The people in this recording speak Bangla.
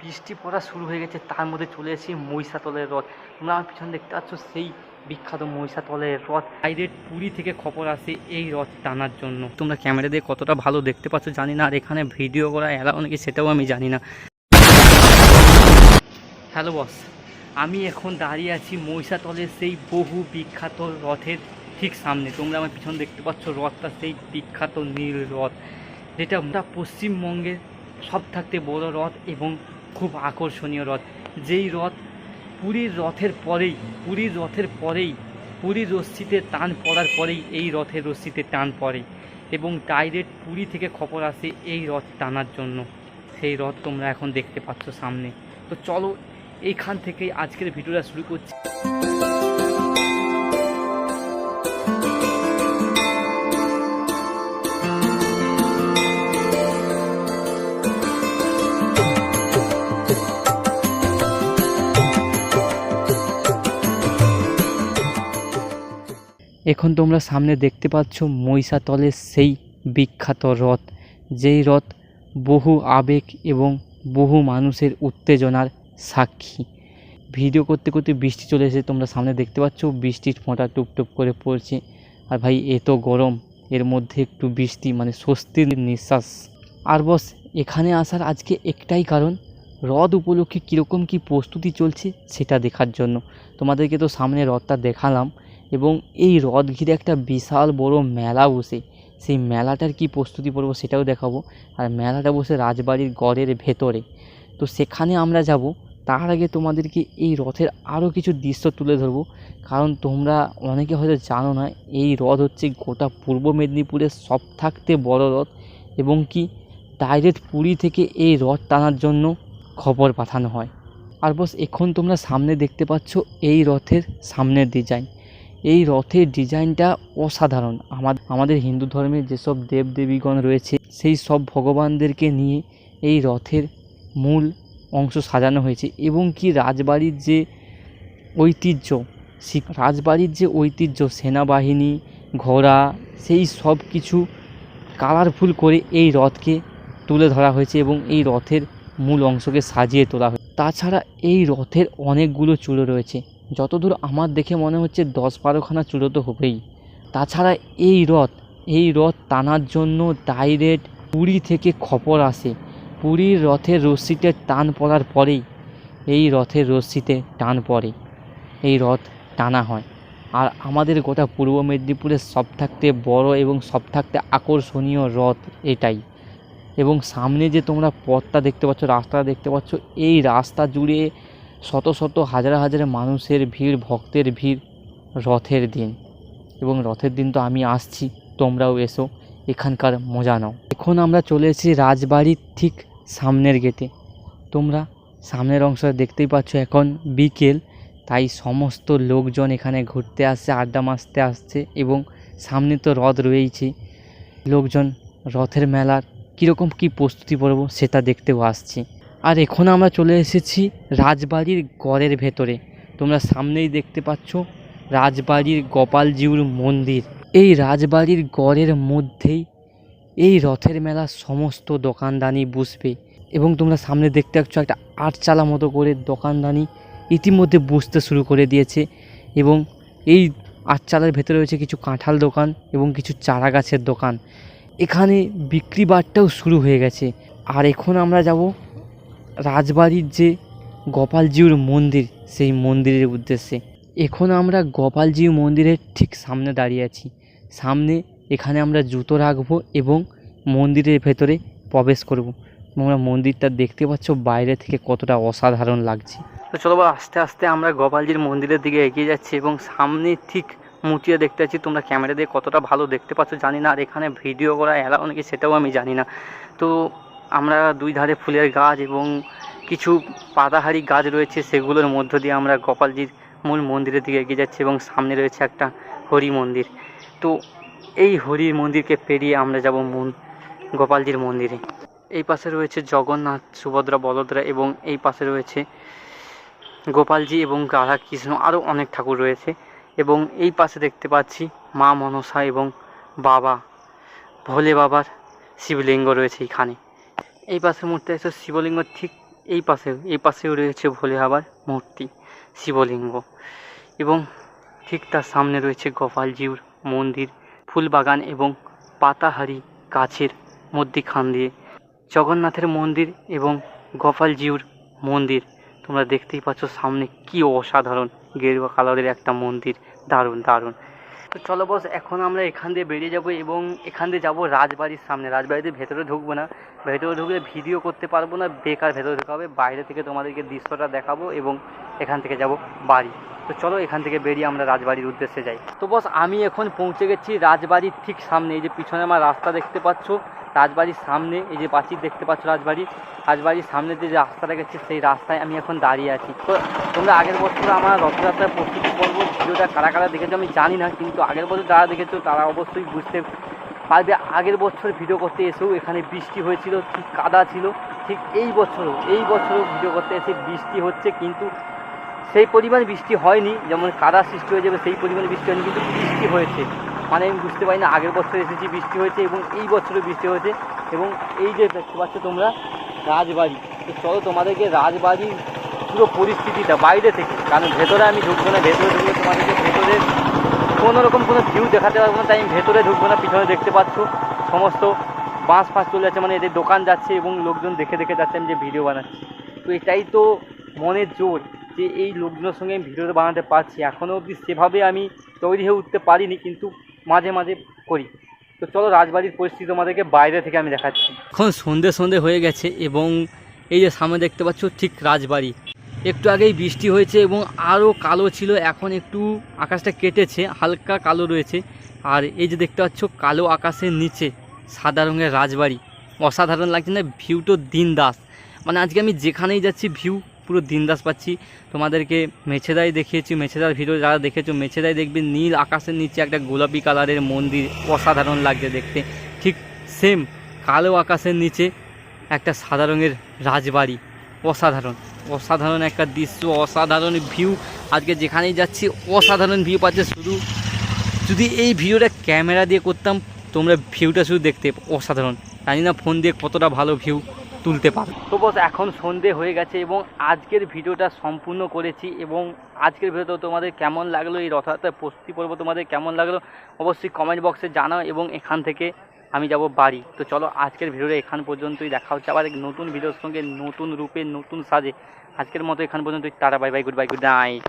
বৃষ্টি পড়া শুরু হয়ে গেছে, তার মধ্যে চলে এসেছি মহিষাতলের রথ। তোমরা আমার পিছনে দেখতে পাচ্ছ সেই বিখ্যাত মহিষাতলের রথ। ডাইরেক্ট পুরী থেকে খবর আসে এই রথ টানার জন্য। তোমরা ক্যামেরা দিয়ে কতটা ভালো দেখতে পাচ্ছ জানি না, আর এখানে ভিডিও করা এলাও নাকি সেটাও আমি জানি না। হ্যালো বস, আমি এখন দাঁড়িয়ে আছি মহিষাতলের সেই বহু বিখ্যাত রথের ঠিক সামনে। তোমরা আমার পিছনে দেখতে পাচ্ছ রথটা সেই বিখ্যাত নীল রথ, যেটা পশ্চিমবঙ্গের সব থাকতে বড় রথ এবং খুব আকর্ষণীয় রথ। যেই রথ পুরীর রথের পরেই, পুরীর রথের পরেই, পুরীর রশ্মিতে টান পড়ার পরেই এই রথের রশ্মিতে টান পড়ে এবং ডাইরেক্ট পুরী থেকে খবর আসে এই রথ টানার জন্য। সেই রথ তোমরা এখন দেখতে পাচ্ছ সামনে। তো চলো, এইখান থেকেই আজকের ভিডিওটা শুরু করছি। এখন তোমরা সামনে দেখতে পাচ্ছ মহিষাতলের সেই বিখ্যাত রথ। যেই রথ বহু আবেগ এবং বহু মানুষের উত্তেজনার সাক্ষী। ভিডিও করতে করতে বৃষ্টি চলে এসে তোমরা সামনে দেখতে পাচ্ছ বৃষ্টির ফোঁটা টুপটুপ করে পড়ছে। আর ভাই এত গরম, এর মধ্যে একটু বৃষ্টি মানে স্বস্তির নিঃশ্বাস। আর বস, এখানে আসার আজকে একটাই কারণ, রথ উপলক্ষে কীরকম কী প্রস্তুতি চলছে সেটা দেখার জন্য। তোমাদেরকে তো সামনে রথটা দেখালাম এবং এই রথ ঘিরে একটা বিশাল বড় মেলা বসে। সেই মেলাটার কি প্রস্তুতি পড়ব সেটাও দেখাবো। আর মেলাটা বসে রাজবাড়ির গড়ের ভেতরে। তো সেখানে আমরা যাব। তার আগে তোমাদেরকে এই রথের আরও কিছু দৃশ্য তুলে ধরবো। কারণ তোমরা অনেকে হয়তো জানো না, এই রথ হচ্ছে গোটা পূর্ব মেদিনীপুরের সব থাকতে বড় রথ এবং কি ডাইরেক্ট পুরী থেকে এই রথ টানার জন্য খবর পাঠানো হয়। আর বস, এখন তোমরা সামনে দেখতে পাচ্ছ এই রথের সামনের ডিজাইন এই রথের ডিজাইনটা অসাধারণ। আমা- আমাদের হিন্দু ধর্মের যেসব দেবদেবীগণ রয়েছে, সেই সব ভগবানদেরকে নিয়ে এই রথের মূল অংশ সাজানো হয়েছে এবং কি রাজবাড়ির যে ঐতিহ্য রাজবাড়ির যে ঐতিহ্য, সেনাবাহিনী, ঘোড়া, সেই সব কিছু কালারফুল করে এই রথকে তুলে ধরা হয়েছে এবং এই রথের মূল অংশকে সাজিয়ে তোলা হয়েছে। তাছাড়া এই রথের অনেকগুলো চূড়ো রয়েছে। যতদূর আমার দেখে মনে হচ্ছে দশ বারোখানা চূড়ো তো হবেই। তাছাড়া এই রথ এই রথ টানার জন্য ডাইরেক্ট পুরী থেকে খবর আসে। পুরীর রথের রশ্মিতে টান পড়ার পরেই, এই রথের রশ্মিতে টান পড়ে, এই রথ টানা হয়। আর আমাদের গোটা পূর্ব মেদিনীপুরের সব থাকতে বড় এবং সব থাকতে আকর্ষণীয় রথ এটাই। এবং সামনে যে তোমরা পথটা দেখতে পাচ্ছ, রাস্তাটা দেখতে পাচ্ছ, এই রাস্তা জুড়ে শত শত, হাজার হাজার মানুষের ভিড়, ভক্তের ভিড়, রথের দিন। এবং রথের দিন তো আমি আসছি, তোমরাও এসো, এখানকার মজা নাও। এখন আমরা চলে এসেছি রাজবাড়ির ঠিক সামনের গেটে। তোমরা সামনের অংশ দেখতেই পাচ্ছ, এখন বিকেল, তাই সমস্ত লোকজন এখানে ঘুরতে আসছে, আড্ডা মারতে আসছে এবং সামনে তো রথ রয়েইছে। লোকজন রথের মেলার কীরকম কী প্রস্তুতি পড়ব সেটা দেখতেও আসছে। আর এখন আমরা চলে এসেছি রাজবাড়ির গড়ের ভেতরে। তোমরা সামনেই দেখতে পাচ্ছ রাজবাড়ির গোপালজিউর মন্দির। এই রাজবাড়ির গড়ের মধ্যেই এই রথের মেলা সমস্ত দোকানদানি বসবে এবং তোমরা সামনে দেখতে পাচ্ছ একটা আটচালা মতো করে দোকানদানি ইতিমধ্যে বুঝতে শুরু করে দিয়েছে এবং এই আটচালার ভেতরে রয়েছে কিছু কাঁঠাল দোকান এবং কিছু চারা গাছের দোকান। এখানে বিক্রি বাট্টাও শুরু হয়ে গেছে। আর এখন আমরা যাব রাজবাড়ির যে গোপালজিউর মন্দির, সেই মন্দিরের উদ্দেশ্যে। এখন আমরা গোপালজিউ মন্দিরের ঠিক সামনে দাঁড়িয়ে আছি। সামনে এখানে আমরা জুতো রাখব এবং মন্দিরের ভেতরে প্রবেশ করব। তোমরা মন্দিরটা দেখতে পাচ্ছ, বাইরে থেকে কতটা অসাধারণ লাগছে। তো চলো আস্তে আস্তে আমরা গোপালজির মন্দিরের দিকে এগিয়ে যাচ্ছি এবং সামনে ঠিক মূর্তিটা দেখতে পাচ্ছি। তোমরা ক্যামেরা দিয়ে কতটা ভালো দেখতে পাচ্ছ জানি না, আর এখানে ভিডিও করা এলাও নাকি সেটাও আমি জানি না। তো আমরা দুই ধারে ফুলের গাছ এবং কিছু পাতাহারি গাছ রয়েছে, সেগুলোর মধ্য দিয়ে আমরা গোপালজির মূল মন্দিরের দিকে এগিয়ে যাচ্ছি এবং সামনে রয়েছে একটা হরি মন্দির। তো এই হরির মন্দিরকে পেরিয়ে আমরা যাব মূল গোপালজির মন্দিরে। এই পাশে রয়েছে জগন্নাথ, সুভদ্রা বলদ্রা এবং এই পাশে রয়েছে গোপালজি এবং রাধা কৃষ্ণ আরও অনেক ঠাকুর রয়েছে এবং এই পাশে দেখতে পাচ্ছি মা মনসা এবং বাবা, ভোলে বাবার শিবলিঙ্গ রয়েছে এখানে। এই পাশের মূর্তি আছে শিবলিঙ্গ ঠিক এই পাশে, এই পাশেও রয়েছে ভোলে বাবার মূর্তি, শিবলিঙ্গ। এবং ঠিক তার সামনে রয়েছে গোপালজিউর মন্দির, ফুলবাগান এবং পাতাহারি গাছের মধ্যিখান দিয়ে। জগন্নাথের মন্দির এবং গোপালজিউর মন্দির, তোমরা দেখতেই পাচ্ছ সামনে কি অসাধারণ গেরুয়া কালারের একটা মন্দির। দারুণ দারুণ। তো চলো বস এখন আমরা এখান দিয়ে বেরিয়ে যাব এবং এখান দিয়ে যাব রাজবাড়ির সামনে। রাজবাড়িতে ভেতরে ঢুকবো না। ভেতরে ঢুকলে ভিডিও করতে পারব না, বেকার ভেতরে ঢুকা হবে। বাইরে থেকে তোমাদেরকে দৃশ্যটা দেখাবো এবং এখান থেকে যাব বাড়ি। তো চলো এখান থেকে বেরিয়ে আমরা রাজবাড়ির উদ্দেশ্যে যাই। তো বস, আমি এখন পৌঁছে গেছি রাজবাড়ির ঠিক সামনে। এই যে পিছনে আমার রাস্তা দেখতে পাচ্ছ, রাজবাড়ির সামনে, এই যে প্রাচীর দেখতে পাচ্ছ রাজবাড়ির রাজবাড়ির সামনে যে রাস্তাটা গেছে, সেই রাস্তায় আমি এখন দাঁড়িয়ে আছি। তো তোমরা আগের বছর আমার রথযাত্রার প্রস্তুতি পর্ব, ভিডিওটা কারা কারা দেখেছ আমি জানি না, কিন্তু আগের বছর যারা দেখেছ, তারা অবশ্যই বুঝতে পারবে। আগের বছর ভিডিও করতে এসেও এখানে বৃষ্টি হয়েছিল, ঠিক কাদা ছিল, ঠিক এই বছরও এই বছরও ভিডিও করতে এসে বৃষ্টি হচ্ছে, কিন্তু সেই পরিমাণ বৃষ্টি হয়নি, যেমন কাদা সৃষ্টি হয়ে যাবে সেই পরিমাণ বৃষ্টি হয়নি, কিন্তু বৃষ্টি হয়েছে। মানে আমি বুঝতে পারি না, আগের বছর এসেছি, বৃষ্টি হয়েছে এবং এই বছরও বৃষ্টি হয়েছে। এবং এই যে দেখতে পাচ্ছ তোমরা, রাজবাড়ি। তো চলো তোমাদেরকে রাজবাড়ির পুরো পরিস্থিতিটা বাইরে থেকে, কারণ ভেতরে আমি ঢুকবো না, ভেতরে ঢুকলে তোমাদেরকে ভেতরে কোনো রকম কোনো ভিউ দেখাতে পারব না, তাই আমি ভেতরে ঢুকবো না, পিছনে দেখতে পাচ্ছ সমস্ত বাঁশ ফাঁস চলে যাচ্ছে মানে এদের দোকান যাচ্ছে এবং লোকজন দেখে দেখে যাচ্ছে আমি যে ভিডিও বানাচ্ছি। তো এটাই তো মনের জোর। যে এই লোকজনের সঙ্গে আমি ভিডিও বানাতে পারছি এখনও অবধি সেভাবে আমি তৈরি হয়ে উঠতে পারিনি, কিন্তু মাঝে মাঝে করি। তো চলো, রাজবাড়ির পরিস্থিতি তোমাদেরকে বাইরে থেকে আমি দেখাচ্ছি। এখন সন্ধে সন্ধে হয়ে গেছে এবং এই যে সামনে দেখতে পাচ্ছ ঠিক রাজবাড়ি। একটু আগেই বৃষ্টি হয়েছে এবং আরও কালো ছিল, এখন একটু আকাশটা কেটেছে, হালকা কালো রয়েছে। আর এই যে দেখতে পাচ্ছ কালো আকাশের নিচে সাদা রঙের রাজবাড়ি। অসাধারণ লাগছে না, ভিউটো দিনদাস। মানে আজকে আমি যেখানেই যাচ্ছি, ভিউ পুরো দিনদাস পাচ্ছি। তোমাদেরকে মেছেদাই দেখিয়েছি, মেছেদার ভিডিও যারা দেখেছ, মেছেদাই দেখবে নীল আকাশের নিচে একটা গোলাপি কালারের মন্দির অসাধারণ লাগছে দেখতে। ঠিক সেম কালো আকাশের নিচে একটা সাদা রঙের রাজবাড়ি। অসাধারণ অসাধারণ একটা দৃশ্য, অসাধারণ ভিউ আজকে যেখানেই যাচ্ছি, অসাধারণ ভিউ পাচ্ছে শুধু। যদি এই ভিডিওটা ক্যামেরা দিয়ে করতাম, তোমরা ভিউটা শুধু দেখতে, অসাধারণ। জানি না ফোন দিয়ে কতটা ভালো ভিউ তুলতে পারো তো বস, এখন সন্ধে হয়ে গেছে এবং আজকের ভিডিওটা সম্পূর্ণ করেছি এবং আজকের ভিডিওটা তোমাদের কেমন লাগল, এই রথযাত্রার প্রস্তুতি পর্ব তোমাদের কেমন লাগল অবশ্যই কমেন্ট বক্সে জানাও এবং এখান থেকে আমি যাব বাড়ি। তো চলো, আজকের ভিডিওটা এখান পর্যন্তই। দেখা হচ্ছে আবার নতুন ভিডিওর সঙ্গে, নতুন রূপে, নতুন সাজে। আজকের মতো এখান পর্যন্তই। Tata bye bye goodbye good night